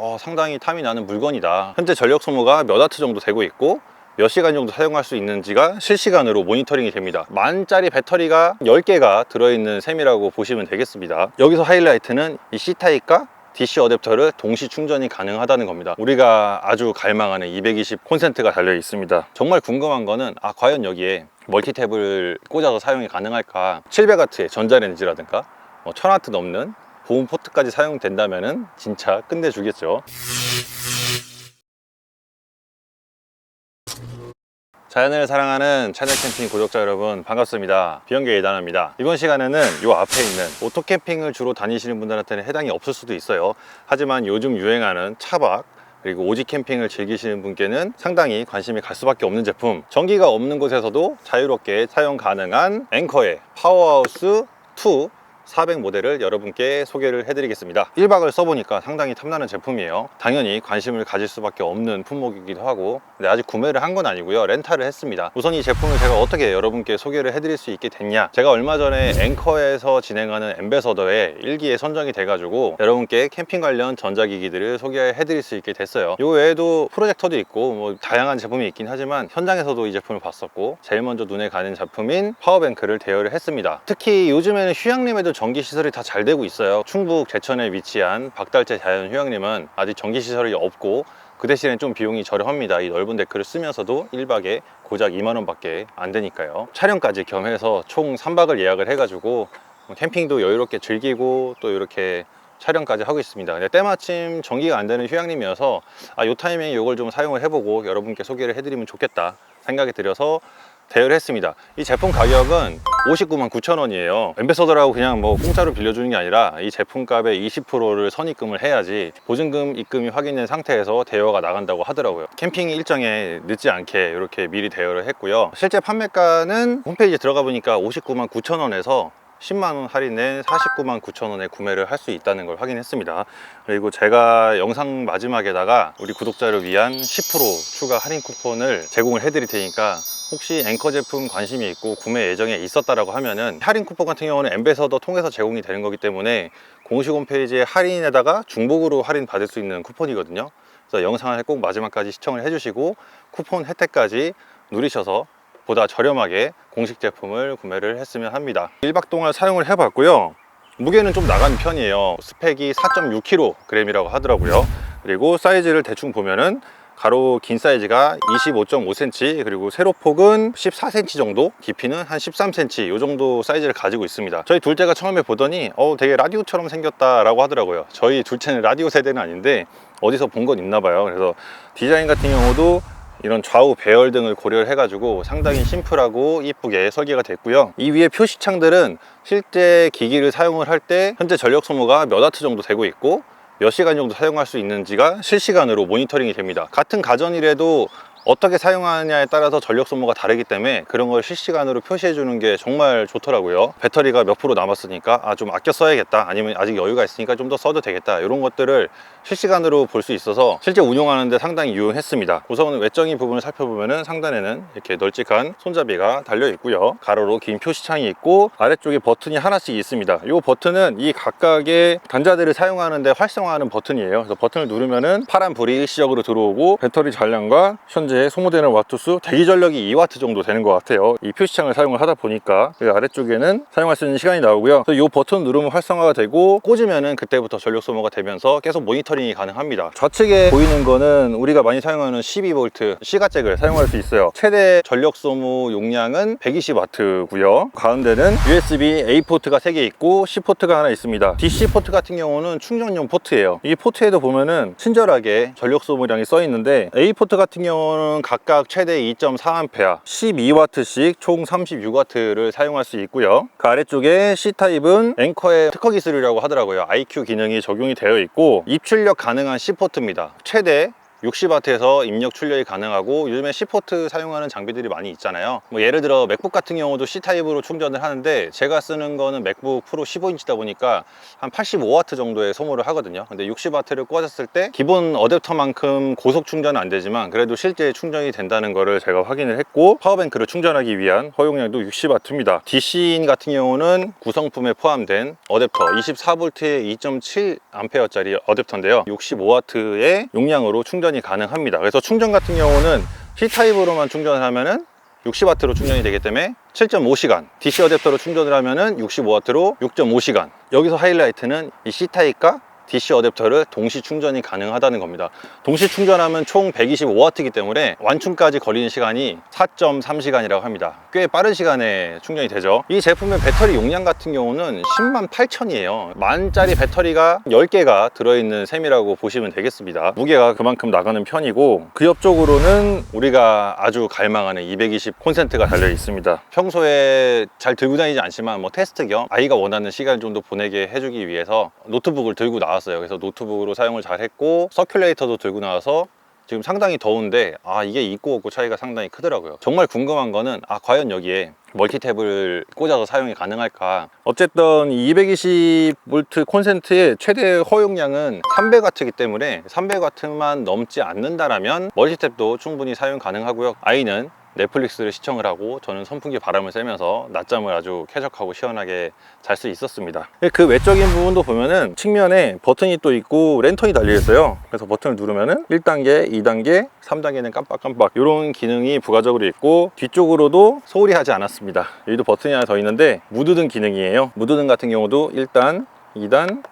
어, 상당히 탐이 나는 물건이다. 현재 전력 소모가 몇 와트 정도 되고 있고 몇 시간 정도 사용할 수 있는지가 실시간으로 모니터링이 됩니다. 만짜리 배터리가 10개가 들어있는 셈이라고 보시면 되겠습니다. 여기서 하이라이트는 이 C타입과 DC 어댑터를 동시 충전이 가능하다는 겁니다. 우리가 아주 갈망하는 220 콘센트가 달려 있습니다. 정말 궁금한 거는 아 과연 여기에 멀티탭을 꽂아서 사용이 가능할까? 700W의 전자레인지라든가 뭐 1000W 넘는 보온 포트까지 사용된다면 진짜 끝내주겠죠. 자연을 사랑하는 채널 캠핑 구독자 여러분 반갑습니다. 비영계 이단합니다. 이번 시간에는 요 앞에 있는 오토 캠핑을 주로 다니시는 분들한테는 해당이 없을 수도 있어요. 하지만 요즘 유행하는 차박 그리고 오지 캠핑을 즐기시는 분께는 상당히 관심이 갈 수밖에 없는 제품 전기가 없는 곳에서도 자유롭게 사용 가능한 앵커의 파워하우스 2 400 모델을 여러분께 소개를 해드리겠습니다. 1박을 써보니까 상당히 탐나는 제품이에요. 당연히 관심을 가질 수밖에 없는 품목이기도 하고 근데 아직 구매를 한 건 아니고요. 렌탈을 했습니다. 우선 이 제품을 제가 어떻게 여러분께 소개를 해드릴 수 있게 됐냐? 제가 얼마 전에 앵커에서 진행하는 엠베서더에 일기에 선정이 돼가지고 여러분께 캠핑 관련 전자기기들을 소개해드릴 수 있게 됐어요. 이 외에도 프로젝터도 있고 뭐 다양한 제품이 있긴 하지만 현장에서도 이 제품을 봤었고 제일 먼저 눈에 가는 제품인 파워뱅크를 대여를 했습니다. 특히 요즘에는 휴양림에도 전기 시설이 다 잘 되고 있어요. 충북 제천에 위치한 박달재 자연휴양림은 아직 전기 시설이 없고 그 대신에 좀 비용이 저렴합니다. 이 넓은 데크를 쓰면서도 1박에 고작 2만 원 밖에 안 되니까요. 촬영까지 겸해서 총 3박을 예약을 해가지고 캠핑도 여유롭게 즐기고 또 이렇게 촬영까지 하고 있습니다. 근데 때마침 전기가 안 되는 휴양림이어서 아, 요 타이밍에 이걸 좀 사용을 해보고 여러분께 소개를 해드리면 좋겠다 생각이 들어서 대여를 했습니다. 이 제품 가격은 59만 9천 원이에요. 엠베서더라고 그냥 뭐 공짜로 빌려주는 게 아니라 이 제품값의 20%를 선입금을 해야지 보증금 입금이 확인된 상태에서 대여가 나간다고 하더라고요. 캠핑 일정에 늦지 않게 이렇게 미리 대여를 했고요. 실제 판매가는 홈페이지에 들어가 보니까 59만 9천 원에서 10만원 할인에 49만 9천원에 구매를 할 수 있다는 걸 확인했습니다. 그리고 제가 영상 마지막에다가 우리 구독자를 위한 10% 추가 할인 쿠폰을 제공을 해드릴 테니까 혹시 앵커 제품 관심이 있고 구매 예정에 있었다라고 하면은 할인 쿠폰 같은 경우는 엠베서더 통해서 제공이 되는 거기 때문에 공식 홈페이지에 할인에다가 중복으로 할인 받을 수 있는 쿠폰이거든요. 그래서 영상을 꼭 마지막까지 시청을 해주시고 쿠폰 혜택까지 누리셔서 보다 저렴하게 공식 제품을 구매를 했으면 합니다. 1박 동안 사용을 해봤고요. 무게는 좀 나간 편이에요. 스펙이 4.6kg이라고 하더라고요. 그리고 사이즈를 대충 보면은 가로 긴 사이즈가 25.5cm 그리고 세로폭은 14cm 정도 깊이는 한 13cm 이 정도 사이즈를 가지고 있습니다. 저희 둘째가 처음에 보더니 어 되게 라디오처럼 생겼다 라고 하더라고요. 저희 둘째는 라디오 세대는 아닌데 어디서 본 건 있나 봐요. 그래서 디자인 같은 경우도 이런 좌우 배열 등을 고려를 해가지고 상당히 심플하고 이쁘게 설계가 됐고요. 이 위에 표시창들은 실제 기기를 사용을 할 때 현재 전력 소모가 몇 와트 정도 되고 있고 몇 시간 정도 사용할 수 있는지가 실시간으로 모니터링이 됩니다. 같은 가전이라도 어떻게 사용하냐에 따라서 전력 소모가 다르기 때문에 그런 걸 실시간으로 표시해 주는 게 정말 좋더라고요. 배터리가 몇 프로 남았으니까 아 좀 아껴 써야겠다. 아니면 아직 여유가 있으니까 좀 더 써도 되겠다. 이런 것들을 실시간으로 볼 수 있어서 실제 운용하는데 상당히 유용했습니다. 우선 외적인 부분을 살펴보면 상단에는 이렇게 널찍한 손잡이가 달려 있고요. 가로로 긴 표시창이 있고 아래쪽에 버튼이 하나씩 있습니다. 이 버튼은 이 각각의 단자들을 사용하는데 활성화하는 버튼이에요. 그래서 버튼을 누르면은 파란 불이 일시적으로 들어오고 배터리 잔량과 현재 소모되는 와트수 대기 전력이 2와트 정도 되는 것 같아요. 이 표시창을 사용을 하다 보니까 이 아래쪽에는 사용할 수 있는 시간이 나오고요. 이 버튼 누르면 활성화가 되고 꽂으면은 그때부터 전력 소모가 되면서 계속 모니터링이 가능합니다. 좌측에 보이는 거는 우리가 많이 사용하는 12V C가잭을 사용할 수 있어요. 최대 전력 소모 용량은 120W고요. 가운데는 USB A 포트가 3개 있고 C 포트가 하나 있습니다. DC 포트 같은 경우는 충전용 포트예요. 이 포트에도 보면은 친절하게 전력 소모량이 써 있는데 A 포트 같은 경우는 각각 최대 2.4A 12W씩 총 36W를 사용할 수 있고요. 그 아래쪽에 C타입은 앵커의 특허 기술이라고 하더라고요. IQ 기능이 적용이 되어 있고 입출력 가능한 C 포트입니다. 최대 60W에서 입력 출력이 가능하고 요즘에 C포트 사용하는 장비들이 많이 있잖아요. 뭐 예를 들어 맥북 같은 경우도 C타입으로 충전을 하는데 제가 쓰는 거는 맥북 프로 15인치다 보니까 한 85W 정도의 소모를 하거든요. 근데 60W를 꽂았을 때 기본 어댑터만큼 고속 충전은 안 되지만 그래도 실제 충전이 된다는 거를 제가 확인을 했고 파워뱅크를 충전하기 위한 허용량도 60W입니다. DC인 같은 경우는 구성품에 포함된 어댑터 24V에 2.7A짜리 어댑터인데요. 65W의 용량으로 충전 이 가능합니다. 그래서 충전 같은 경우는 C타입으로만 충전을 하면은 60W로 충전이 되기 때문에 7.5시간 DC 어댑터로 충전을 하면은 65W로 6.5시간. 여기서 하이라이트는 이 C타입과 DC 어댑터를 동시 충전이 가능하다는 겁니다. 동시 충전하면 총 125W이기 때문에 완충까지 걸리는 시간이 4.3시간이라고 합니다. 꽤 빠른 시간에 충전이 되죠. 이 제품의 배터리 용량 같은 경우는 10만 8천이에요. 만짜리 배터리가 10개가 들어있는 셈이라고 보시면 되겠습니다. 무게가 그만큼 나가는 편이고 그 옆쪽으로는 우리가 아주 갈망하는 220 콘센트가 달려 있습니다. 평소에 잘 들고 다니지 않지만 뭐 테스트 겸 아이가 원하는 시간 정도 보내게 해주기 위해서 노트북을 들고 나 왔어요. 그래서 노트북으로 사용을 잘 했고 서큘레이터도 들고 나와서 지금 상당히 더운데 아 이게 있고 없고 차이가 상당히 크더라고요. 정말 궁금한 거는 아 과연 여기에 멀티탭을 꽂아서 사용이 가능할까? 어쨌든 220V 콘센트의 최대 허용량은 300W이기 때문에 300W만 넘지 않는다라면 멀티탭도 충분히 사용 가능하고요. 아이는 넷플릭스를 시청을 하고 저는 선풍기 바람을 쐬면서 낮잠을 아주 쾌적하고 시원하게 잘 수 있었습니다. 그 외적인 부분도 보면은 측면에 버튼이 또 있고 랜턴이 달려 있어요. 그래서 버튼을 누르면은 1단계, 2단계, 3단계는 깜빡깜빡 이런 기능이 부가적으로 있고 뒤쪽으로도 소홀히 하지 않았습니다. 여기도 버튼이 하나 더 있는데 무드등 기능이에요. 무드등 같은 경우도 1단, 2단,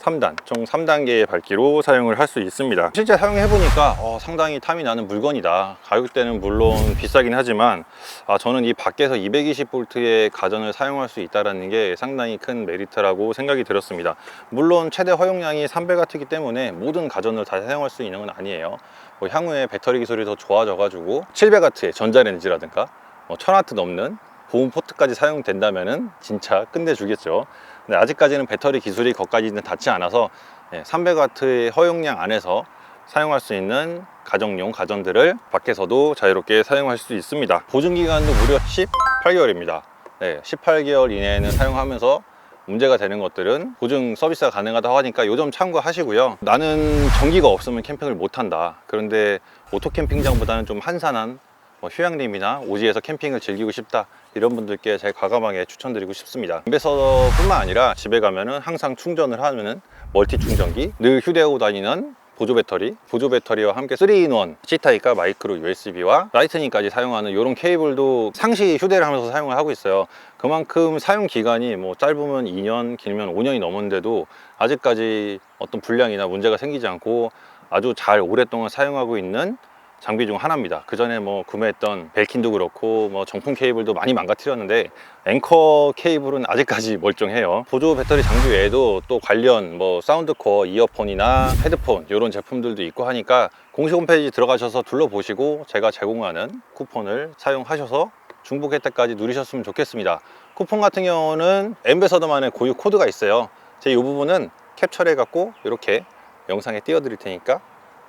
3단, 총 3단계의 밝기로 사용을 할 수 있습니다. 실제 사용해 보니까 어, 상당히 탐이 나는 물건이다. 가격대는 물론 비싸긴 하지만 아, 저는 이 밖에서 220V의 가전을 사용할 수 있다는 게 상당히 큰 메리트라고 생각이 들었습니다. 물론 최대 허용량이 300W이기 때문에 모든 가전을 다 사용할 수 있는 건 아니에요. 뭐 향후에 배터리 기술이 더 좋아져 가지고 700W의 전자레인지라든가 뭐 1000W 넘는 보온 포트까지 사용된다면은 진짜 끝내주겠죠. 근데 아직까지는 배터리 기술이 거기까지는 닿지 않아서 300W의 허용량 안에서 사용할 수 있는 가정용 가전들을 밖에서도 자유롭게 사용할 수 있습니다. 보증 기간도 무려 18개월입니다. 네, 18개월 이내에는 사용하면서 문제가 되는 것들은 보증 서비스가 가능하다고 하니까 요점 참고하시고요. 나는 전기가 없으면 캠핑을 못 한다. 그런데 오토 캠핑장보다는 좀 한산한 뭐 휴양림이나 오지에서 캠핑을 즐기고 싶다 이런 분들께 제가 과감하게 추천드리고 싶습니다 집에서뿐만 아니라 집에 가면은 항상 충전을 하는 멀티 충전기 늘 휴대하고 다니는 보조 배터리, 보조 배터리와 함께 3인원 C타입과 마이크로 USB와 라이트닝까지 사용하는 이런 케이블도 상시 휴대를 하면서 사용을 하고 있어요. 그만큼 사용 기간이 뭐 짧으면 2년, 길면 5년이 넘었는데도 아직까지 어떤 불량이나 문제가 생기지 않고 아주 잘 오랫동안 사용하고 있는 장비 중 하나입니다. 그 전에 뭐 구매했던 벨킨도 그렇고 뭐 정품 케이블도 많이 망가뜨렸는데 앵커 케이블은 아직까지 멀쩡해요. 보조 배터리 장비 외에도 또 관련 뭐 사운드 코어 이어폰이나 헤드폰 이런 제품들도 있고 하니까 공식 홈페이지 들어가셔서 둘러보시고 제가 제공하는 쿠폰을 사용하셔서 중복 혜택까지 누리셨으면 좋겠습니다. 쿠폰 같은 경우는 엠베서더만의 고유 코드가 있어요. 제 이 부분은 캡처를 해갖고 이렇게 영상에 띄워드릴 테니까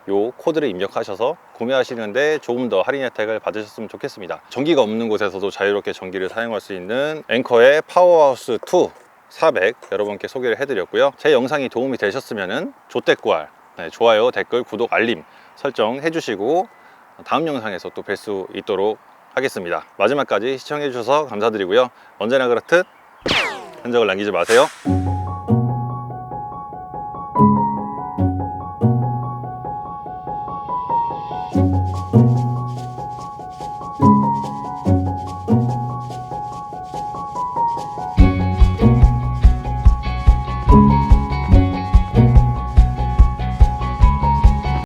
요 코드를 입력하셔서 구매하시는데 조금 더 할인 혜택을 받으셨으면 좋겠습니다. 전기가 없는 곳에서도 자유롭게 전기를 사용할 수 있는 앵커의 파워하우스 2 400 여러분께 소개를 해드렸고요. 제 영상이 도움이 되셨으면 조댓구알 네, 좋아요, 댓글, 구독, 알림 설정 해주시고 다음 영상에서 또 뵐 수 있도록 하겠습니다. 마지막까지 시청해 주셔서 감사드리고요. 언제나 그렇듯 흔적을 남기지 마세요.